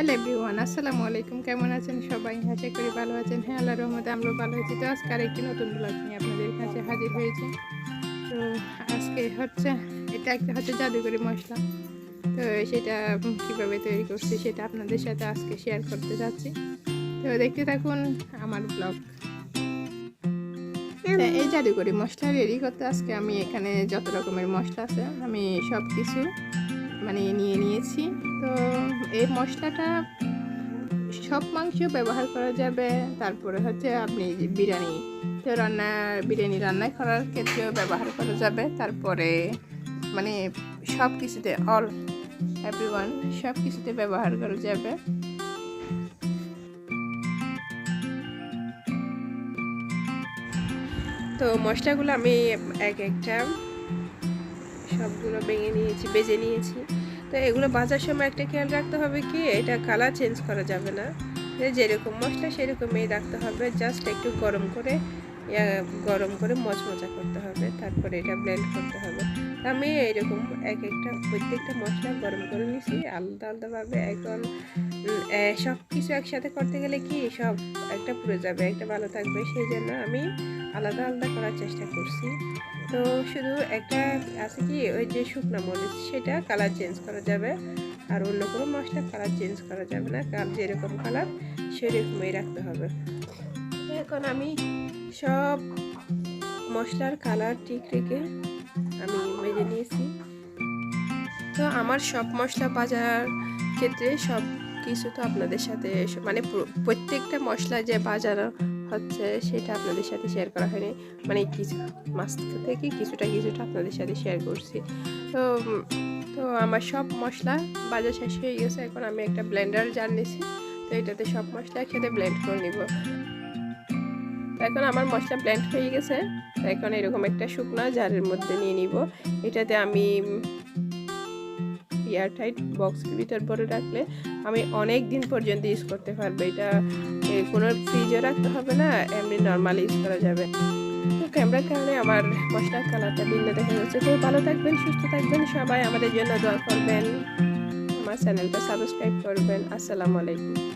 Hello everyone, আসসালামু আলাইকুম। কেমন আছেন সবাই? আশা করি ভালো আছেন। হ্যাঁ আল্লাহর রহমতে আমরা ভালো আছি। তো আজকে আরেকটি নতুন ব্লগ নিয়ে আপনাদের কাছে হাজির হয়েছে। তো আজকে হচ্ছে, এটা একটা হচ্ছে জাদুকরি মশলা। তো সেটা কীভাবে তৈরি করছি সেটা আপনাদের সাথে আজকে শেয়ার করতে যাচ্ছি। তো দেখতে থাকুন আমার ব্লগ এই জাদুকরি মশলা রেডি করতে আজকে আমি এখানে যত রকমের মশলা আছে, আমি সব কিছু মানে নিয়ে নিয়েছি। তো এই মশলাটা সব মাংস ব্যবহার করা যাবে। তারপরে হচ্ছে আপনি বিরিয়ানি তো রান্না, বিরিয়ানি রান্না করার ক্ষেত্রেও ব্যবহার করা যাবে। তারপরে মানে সব কিছুতে অল এভরিওয়ান সব কিছুতে ব্যবহার করা যাবে। তো মশলাগুলো আমি এক একটা সবগুলো ভেঙে নিয়েছি, বেজে নিয়েছি। তো এগুলো বাজার সময় একটা খেয়াল রাখতে হবে কি, এটা কালার চেঞ্জ করা যাবে না। যেরকম মশলা সেরকমই রাখতে হবে, জাস্ট একটু গরম করে গরম করে মচমচা করতে হবে, তারপরে এটা ব্লেন্ড করতে হবে। আমি এরকম এক একটা, প্রত্যেকটা মশলা গরম করে নিছি, আলাদা আলাদাভাবে এখন সব কিছু একসাথে করতে গেলে কি সব একটা পুড়ে যাবে, একটা ভালো থাকবে, সেই জন্য আমি আলাদা আলাদা করার চেষ্টা করছি। তো শুধু একটা আছে কি, ওই যে শুকনো মরিচ, সেটা কালার চেঞ্জ করা যাবে, আর অন্য কোনো মশলা কালার চেঞ্জ করা যাবে না কার যেরকম কালার সেরকমই রাখতে হবে। এখন আমি সব মশলার কালার ঠিক রেখে আমি মেজে নিয়েছি। তো আমার সব মশলা বাজার ক্ষেত্রে সব কিছু তো আপনাদের সাথে মানে প্রত্যেকটা মশলা যে বাজার হচ্ছে সেটা আপনাদের সাথে শেয়ার করা হয়নি। মানে কিছু, মাছ থেকে কিছুটা কিছুটা আপনাদের সাথে শেয়ার করছি। তো তো আমার সব মশলা বাজার শেষ হয়ে গেছে। এখন আমি একটা ব্লেন্ডার জার নিছি। তো এটাতে সব মশলা একসাথে ব্লেন্ড করে নিব। এখন আমার মশলা ব্লেন্ড হয়ে গেছে। এখন এরকম একটা শুকনা জারের মধ্যে নিয়ে নিব। এটাতে আমি এয়ারটাইট বক্স ভিতর পরে রাখলে আমি অনেক দিন পর্যন্ত ইউজ করতে পারব। এটা কোনো ফ্রিজে রাখতে হবে না, এমনি নর্মাল ইউজ করা যাবে। তো ক্যামেরার কারণে আমার মশলার কালারটা ভিন্ন দেখা যাচ্ছে। তো ভালো থাকবেন, সুস্থ থাকবেন, সবাই আমাদের জন্য দোয়া করবেন। আমার চ্যানেলটা সাবস্ক্রাইব করবেন। আসসালামু আলাইকুম।